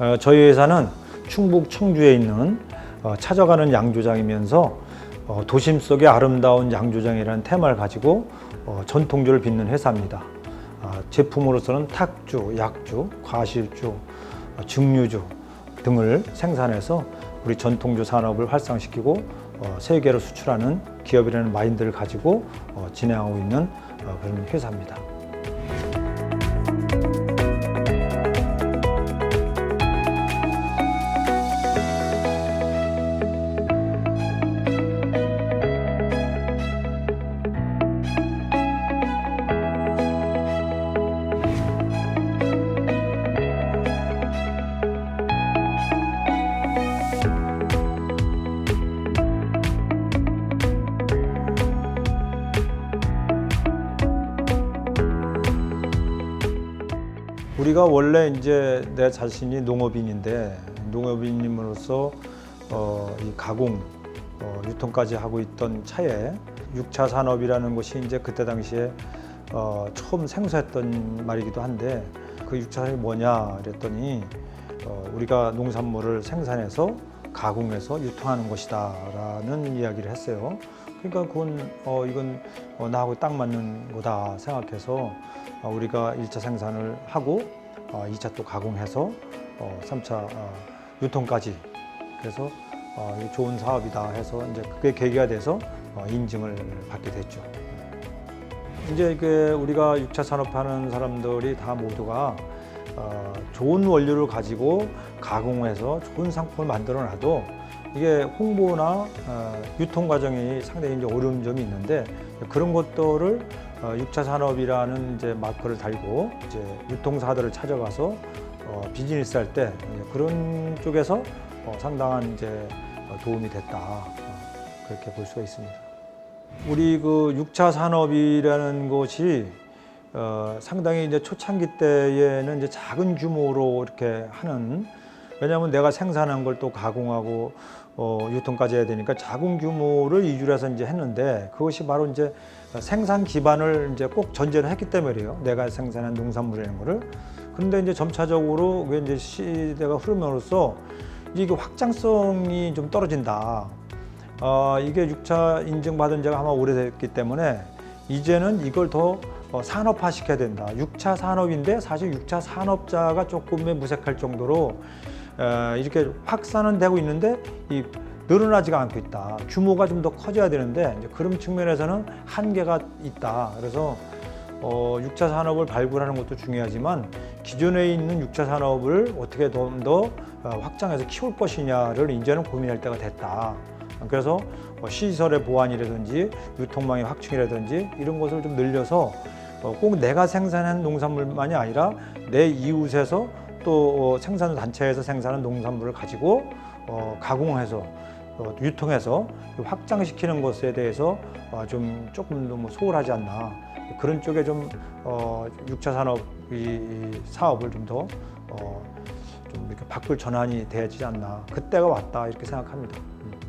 어, 저희 회사는 충북 청주에 있는 어, 찾아가는 양조장이면서 어, 도심 속의 아름다운 양조장이라는 테마를 가지고 어, 전통주를 빚는 회사입니다. 아, 제품으로서는 탁주, 약주, 과실주, 어, 증류주 등을 생산해서 우리 전통주 산업을 활성시키고 어, 세계로 수출하는 기업이라는 마인드를 가지고 어, 진행하고 있는 어, 그런 회사입니다. 우리가 원래 이제 내 자신이 농업인인데 농업인임으로써 어, 이 가공, 어, 유통까지 하고 있던 차에 6차 산업이라는 것이 이제 그때 당시에 어, 처음 생소했던 말이기도 한데 그 6차 산업이 뭐냐 그랬더니 어, 우리가 농산물을 생산해서 가공해서 유통하는 것이다라는 이야기를 했어요. 그러니까 그건 어, 이건 어, 나하고 딱 맞는 거다 생각해서 어, 우리가 1차 생산을 하고 어, 2차 또 가공해서 어, 3차 어, 유통까지 그래서 어, 이 좋은 사업이다 해서 이제 그게 계기가 돼서 어, 인증을 받게 됐죠. 이제 그 우리가 6차 산업하는 사람들이 다 모두가 어, 좋은 원료를 가지고 가공해서 좋은 상품을 만들어 놔도 이게 홍보나 어, 유통 과정이 상당히 이제 어려운 점이 있는데 그런 것들을 어, 6차 산업이라는 이제 마크를 달고 이제 유통사들을 찾아가서 어, 비즈니스 할 때 그런 쪽에서 어, 상당한 이제 어, 도움이 됐다 어, 그렇게 볼 수가 있습니다. 우리 그 6차 산업이라는 것이 어, 상당히 이제 초창기 때에는 이제 작은 규모로 이렇게 하는 왜냐하면 내가 생산한 걸 또 가공하고 어, 유통까지 해야 되니까 작은 규모를 이주를 해서 이제 했는데 그것이 바로 이제 생산 기반을 이제 꼭 전제를 했기 때문이에요. 내가 생산한 농산물이라는 거를. 그런데 이제 점차적으로 그 이제 시대가 흐름으로써 이게 확장성이 좀 떨어진다. 어, 이게 6차 인증받은 지가 아마 오래됐기 때문에 이제는 이걸 더 어, 산업화 시켜야 된다. 6차 산업인데 사실 6차 산업자가 조금의 무색할 정도로 어, 이렇게 확산은 되고 있는데 이 늘어나지가 않고 있다. 규모가 좀 더 커져야 되는데 그런 측면에서는 한계가 있다. 그래서 어, 6차 산업을 발굴하는 것도 중요하지만 기존에 있는 6차 산업을 어떻게 좀 더 확장해서 키울 것이냐를 이제는 고민할 때가 됐다. 그래서 뭐 시설의 보완이라든지 유통망의 확충이라든지 이런 것을 좀 늘려서 어, 꼭 내가 생산한 농산물만이 아니라 내 이웃에서 또 어, 생산 단체에서 생산한 농산물을 가지고 어, 가공해서 어, 유통해서 확장시키는 것에 대해서 어, 좀 조금 너무 소홀하지 않나 그런 쪽에 좀 어, 6차 산업 이, 이 사업을 좀더 어, 좀 이렇게 바꿀 전환이 되지 않나 그때가 왔다 이렇게 생각합니다. 음.